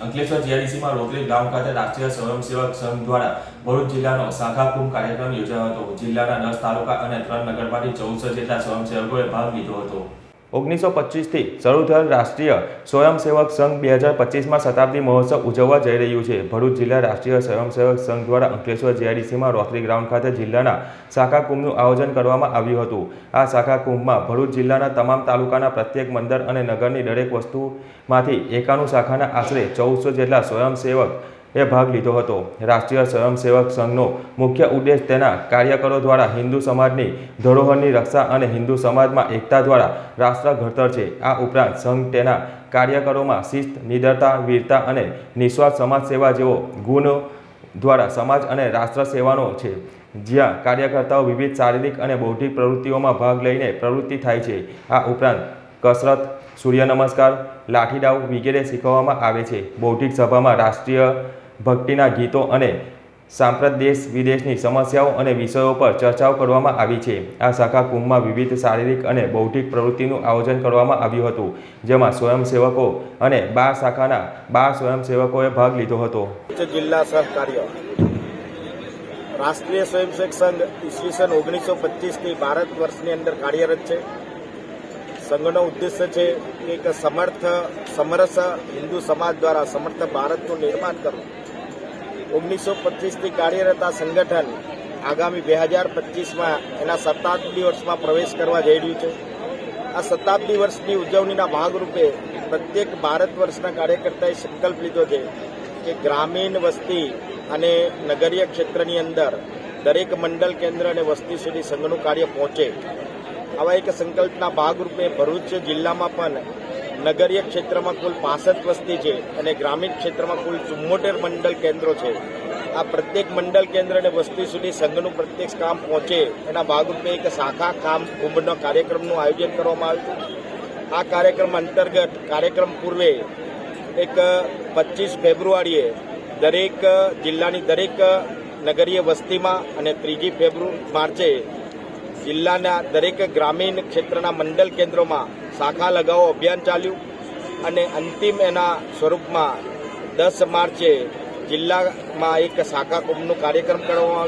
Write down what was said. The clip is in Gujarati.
અંકલેશ્વર જીઆઈડીસીમાં રોકલી ગામ ખાતે રાષ્ટ્રીય સ્વયંસેવક સંઘ દ્વારા ભરૂચ જિલ્લાનો શાખા કુંભ કાર્યક્રમ યોજાયો હતો. જિલ્લાના દસ તાલુકા અને ત્રણ નગરમાંથી ચૌદસો જેટલા સ્વયંસેવકોએ ભાગ લીધો હતો. ઓગણીસો પચીસથી શરૂ થયેલ રાષ્ટ્રીય સ્વયંસેવક સંઘ બે હજાર પચીસમાં શતાબ્દી મહોત્સવ ઉજવવા જઈ રહ્યું છે. ભરૂચ જિલ્લા રાષ્ટ્રીય સ્વયંસેવક સંઘ દ્વારા અંકલેશ્વર જીઆઈડીસીમાં રોટરી ગ્રાઉન્ડ ખાતે જિલ્લાના શાખા કુંભનું આયોજન કરવામાં આવ્યું હતું. આ શાખા કુંભમાં ભરૂચ જિલ્લાના તમામ તાલુકાના પ્રત્યેક મંદિર અને નગરની દરેક વસ્તુમાંથી એકાણું શાખાના આશરે ચૌદસો જેટલા સ્વયંસેવક એ ભાગ લીધો હતો. રાષ્ટ્રીય સ્વયંસેવક સંઘનો મુખ્ય ઉદ્દેશ તેના કાર્યકરો દ્વારા હિન્દુ સમાજની ધરોહરની રક્ષા અને હિન્દુ સમાજમાં એકતા દ્વારા રાષ્ટ્ર ઘડતર છે. આ ઉપરાંત સંઘ તેના કાર્યકરોમાં શિસ્ત, નિડરતા, વીરતા અને નિસ્વાર્થ સમાજ સેવા જેવો ગુણો દ્વારા સમાજ અને રાષ્ટ્ર સેવાનો છે. જ્યાં કાર્યકર્તાઓ વિવિધ શારીરિક અને બૌદ્ધિક પ્રવૃત્તિઓમાં ભાગ લઈને પ્રવૃત્તિ થાય છે. આ ઉપરાંત કસરત, સૂર્ય નમસ્કાર લાઠીડાવ વગેરે શીખવવામાં આવે છે. બૌદ્ધિક સભામાં રાષ્ટ્રીય ભક્તિના ગીતો અને સાંપ્રત દેશ વિદેશની સમસ્યાઓ અને વિષયો પર ચર્ચાઓ કરવામાં આવી છે. આ શાખા કુંભમાં વિવિધ શારીરિક અને બૌદ્ધિક પ્રવૃત્તિનું આયોજન કરવામાં આવ્યું હતું, જેમાં સ્વયંસેવકો અને બાર શાખાના બાર સ્વયંસેવકોએ ભાગ લીધો હતો. જિલ્લા સહકાર્ય રાષ્ટ્રીય સ્વયંસેવક સંઘ ઈસવીસન ઓગણીસો પચીસથી ભારત વર્ષની અંદર કાર્યરત છે. સંઘનો ઉદ્દેશ્ય છે કે એક સમર્થ, સમરસ હિન્દુ સમાજ દ્વારા સમર્થ ભારતનું નિર્માણ કરવું. ઓગણીસો પચીસથી કાર્યરત આ સંગઠન આગામી બે હજાર પચીસમાં એના શતાબ્દી વર્ષમાં પ્રવેશ કરવા જઈ રહ્યું છે. આ શતાબ્દી વર્ષની ઉજવણીના ભાગરૂપે પ્રત્યેક ભારત વર્ષના કાર્યકર્તાએ સંકલ્પ લીધો છે કે ગ્રામીણ વસ્તી અને નગરીય ક્ષેત્રની અંદર દરેક મંડળ કેન્દ્ર અને વસ્તી સુધી સંઘનું કાર્ય પહોંચે. આવા એક સંકલ્પના ભાગરૂપે ભરૂચ જિલ્લામાં પણ નગરીય ક્ષેત્રમાં કુલ પાસઠ વસ્તી છે અને ગ્રામીણ ક્ષેત્રમાં કુલ ચુમ્મોતેર મંડળ કેન્દ્રો છે. આ પ્રત્યેક મંડળ કેન્દ્ર અને વસ્તી સુધી સંઘનું પ્રત્યેક કામ પહોંચે એના ભાગરૂપે એક શાખા કામ કુંભનો કાર્યક્રમનું આયોજન કરવામાં આવ્યું હતું. આ કાર્યક્રમ અંતર્ગત કાર્યક્રમ પૂર્વે એક પચીસ ફેબ્રુઆરીએ દરેક જિલ્લાની દરેક નગરીય વસ્તીમાં અને ત્રીજી ફેબ્રુ, માર્ચે જિલ્લાના દરેક ગ્રામીણ ક્ષેત્રના મંડળ કેન્દ્રોમાં શાખા લગાવો અભિયાન ચાલ્યું અને અંતિમ એના સ્વરૂપમાં દસ માર્ચે જિલ્લામાં એક શાખા કુંભનો કાર્યક્રમ કરવામાં આવ્યો.